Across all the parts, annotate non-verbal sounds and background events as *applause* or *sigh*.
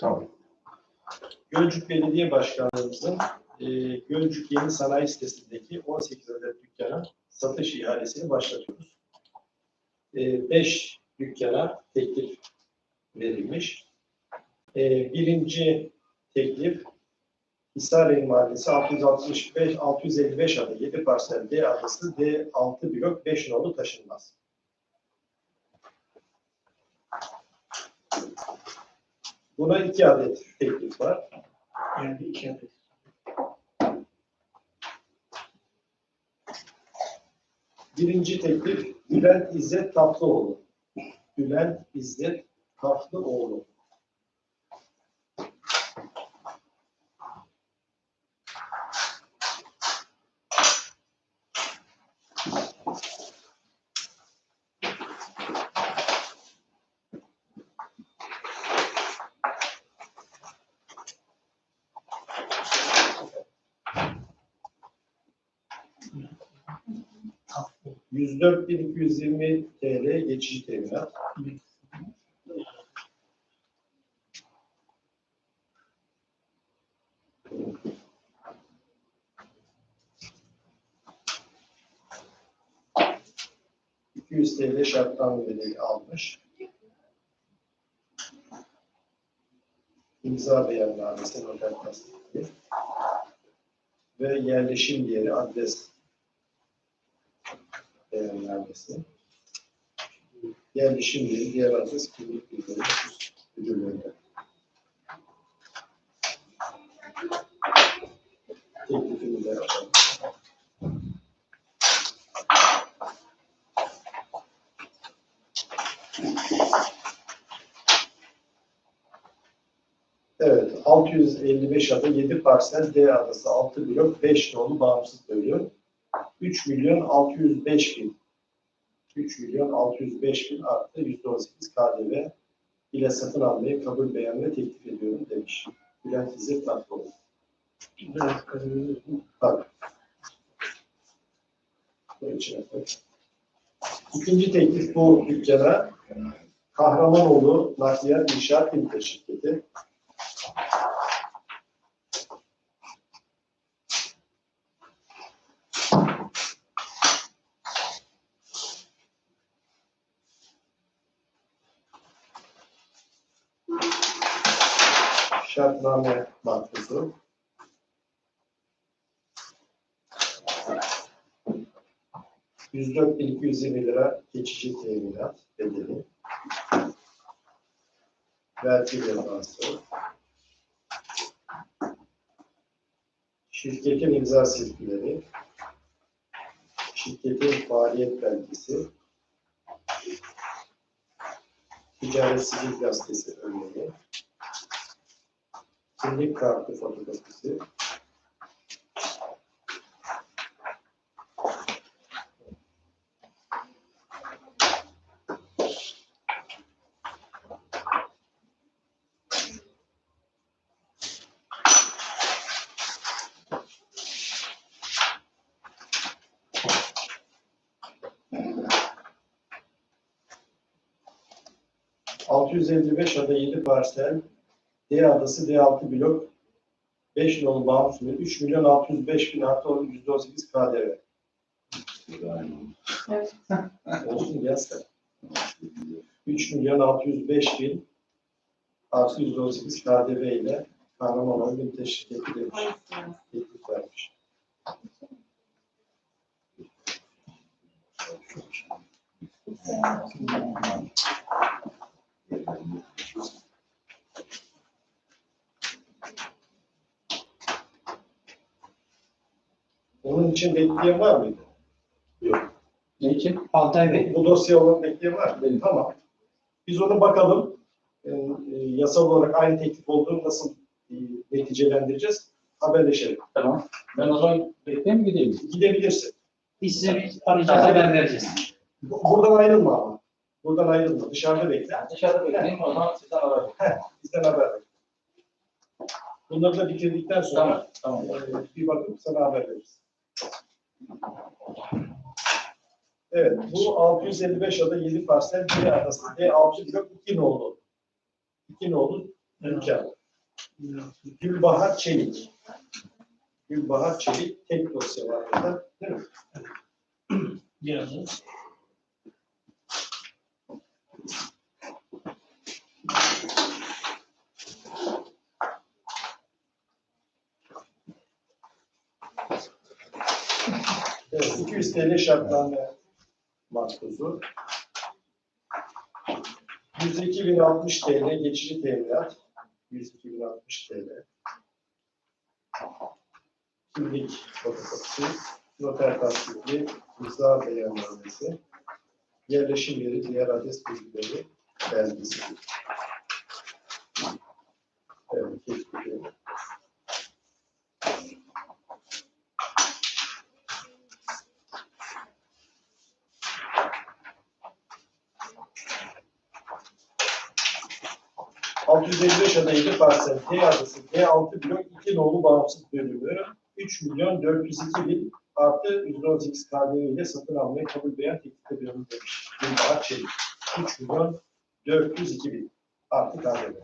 Tamam. Gölcük Belediye Başkanlığımızın e, Gölcük Yeni Sanayi Sitesi'ndeki 18 adet dükkana satış ihalesini başlatıyoruz. 5 dükkana teklif verilmiş. E, birinci teklif Hisareli Mahallesi 665 655 adı 7 parsel D adresi D6 blok 5 nolu taşınmaz. Buna iki adet teklif var. Yani iki adet. Birinci teklif Bülent İzzet Tatlıoğlu. Bülent İzzet Tatlıoğlu. 104.220 TL geçici teminat. ...200 TL şartname bedeli almış. İmza beyannamesi noter tasdikli. Ve yerleşim yeri adres beyannamesi. Yerleşim yeri diğer adres kimlik bilgileri müdürlüğünde. Teklifini de yapalım. Evet, 655 adı 7 parsel D adası 6 blok 5 nolu bağımsız bölüm. 3 milyon 605 bin 3 milyon 605 bin artı %18 KDV ile satın almayı kabul beyanını teklif ediyorum demiş. Bülent İzzet Tatlıoğlu. Mu? Tabii. İkinci teklif bu dükkana Kahramanoğlu Nakliyat İnşaat Limited şirketi. Şartname makbuzu. %220 lira geçici teminat bedeli. Vergi levhası. Şirketin imza silgileri. Şirketin faaliyet belgesi. Ticaret Sicil Gazetesi örneği. Kimlik kartı fotokopisi. ...655 ada 7 parsel... D adası D6 blok... ...5 nolu bağımsız 3 milyon 605 bin artı %18 KDV. Olsun yaz sen. 3 milyon 605 bin... ...artı %18 KDV ile... ...Kahramanmaraş Limited şirketi demiş. Teklif vermiş. Onun için bekleyen var mıydı? Yok. Ne için? Altay Bey. Bu dosya olan bekleyen var mı? Benim. Tamam. Biz onu bakalım. Ee, e, yasal olarak aynı teklif olduğunu nasıl e, neticelendireceğiz? Haberleşelim. Tamam. Ben o zaman bekleyeyim mi gideyim? Gidebilirsin. Biz size bir arayacağız, haber vereceğiz. Bu- Buradan ayrılma ama. Buradan ayrılma. Dışarıda bekle. Ben dışarıda bekleyeyim o zaman sizden ararım. Bizden haber ver. Bunları da bitirdikten sonra Tamam. Tamam. e, bir bakıp sana haber veririz. Evet, bu 655 ada 7 parsel D adası D6 blok 2 nolu. 2 nolu İmkan. Gülbahar Çelik. Gülbahar Çelik tek dosya var burada. Değil mi? Yazın. *clears throat* Evet, 200 TL şartname makbuzu. 102.060 TL geçici teminat. 102.060 TL. Kimlik fotokopisi, noter tasdikli, imza beyannamesi, yerleşim yeri, diğer adres bilgileri, belgesi. Evet, geçici. 655 adaylı parsel D adası D6 blok 2 nolu bağımsız bölümü 3 milyon 402 bin artı %18 KDV ile satın almayı kabul beyan teklif ediyorum demiş. Gülbahar Çelik. 3 milyon 402 bin artı KDV.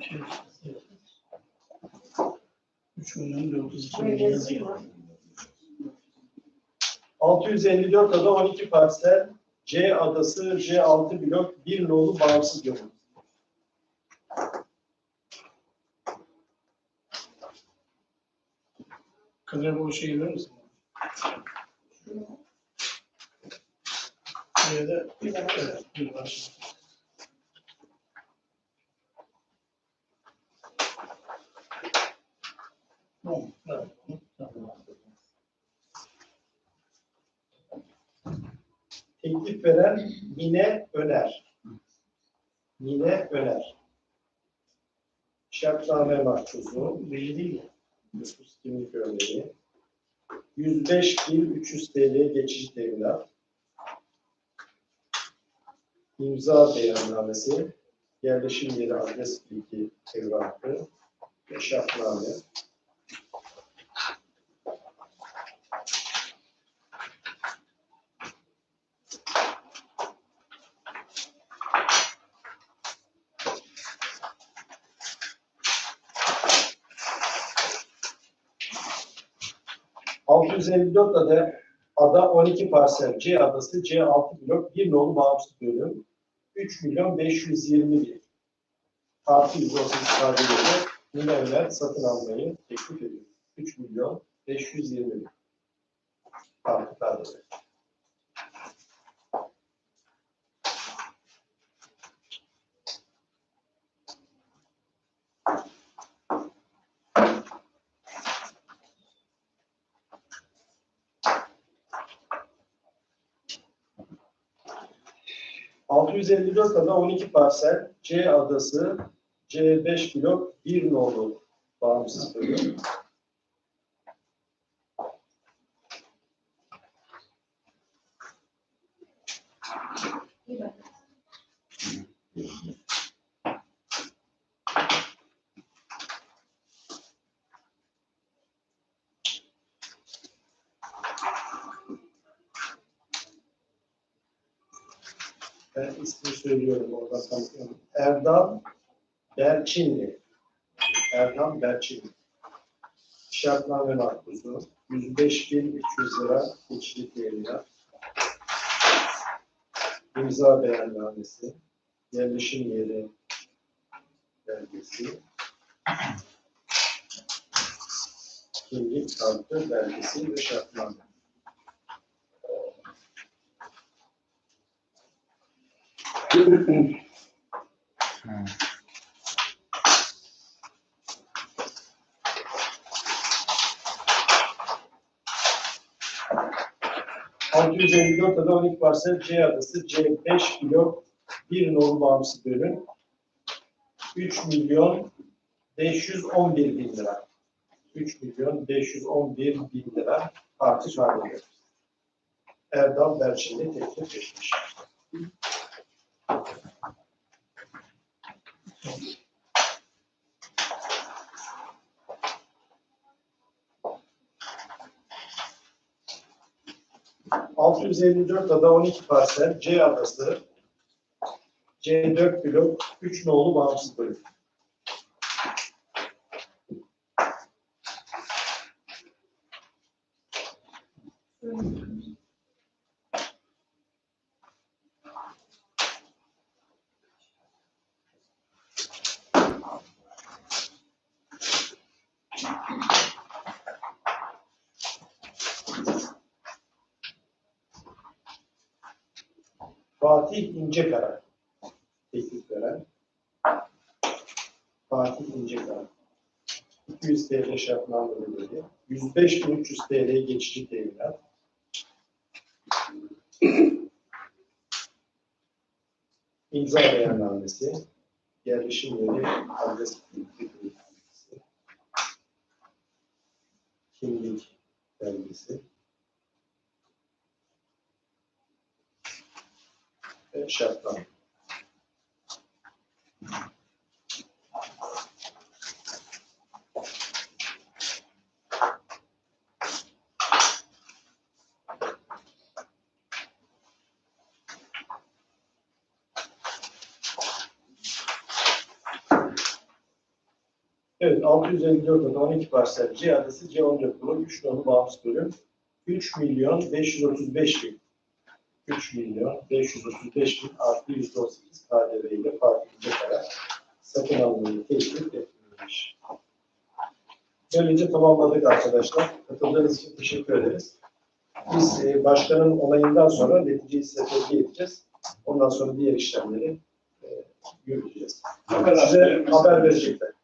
Şey. Üç milyon dört yüz iki bin. 654 ada 12 parsel C adası C6 blok 1 nolu bağımsız bölüm. Kadir bu şeyi verir misin? Şuraya da evet, bir var. Tamam, evet, tamam. Teklif veren Mine Öner. Mine Öner. Şartname Belli değil ya. nüfus kimlik örneği, 105 bin 300 TL geçici teminat, imza beyannamesi, yerleşim yeri adres bilgi evrakı ve şartname. ...654 ada, ada 12 parsel C adası C6 blok 1 nolu bağımsız bölüm 3 milyon 520 bin artı 118 KDV'yle yine satın almayı teklif ediyor. 3 milyon 520 bin artı KDV. ...654 ada 12 parsel C adası C5 blok 1 nolu bağımsız bölüm. Ben ismini söylüyorum orada tanıtıyorum. Erdal Berçinli. Erdal Berçinli. Şartname makbuzu. 105.300 lira geçici teminat. İmza beyannamesi. Yerleşim yeri belgesi. Kimlik kartı belgesi ve şartname. ...654 ada 12 parsel C adası C5 blok 1 nolu bağımsız bölüm 3 milyon 511 bin lira. 3 milyon 511 bin lira artış halinde. Erdal Berçin'le teklif etmiş. 654 ada 12 parsel C adası C4 blok 3 nolu bağımsız bölüm. Fatih İncekara teklif veren. Fatih İncekara 200 TL bedeli 105.300 TL geçici teminat İmza beyannamesi yerleşim yeri adres bilgisi kimlik belgesi. Ve Evet, 654 adı 12 parsel C adresi C14 blok 3 nolu bağımsız bölüm 3 milyon 535 bin 3 milyon 535 bin artı 118 KDV ile Fatih İncekara satın almayı teklif etmiş. Böylece tamamladık arkadaşlar. Katıldığınız için teşekkür ederiz. Biz e, başkanın onayından sonra neticeyi size tebliğ edeceğiz. Ondan sonra diğer işlemleri e, yürüteceğiz. Size haber verecekler.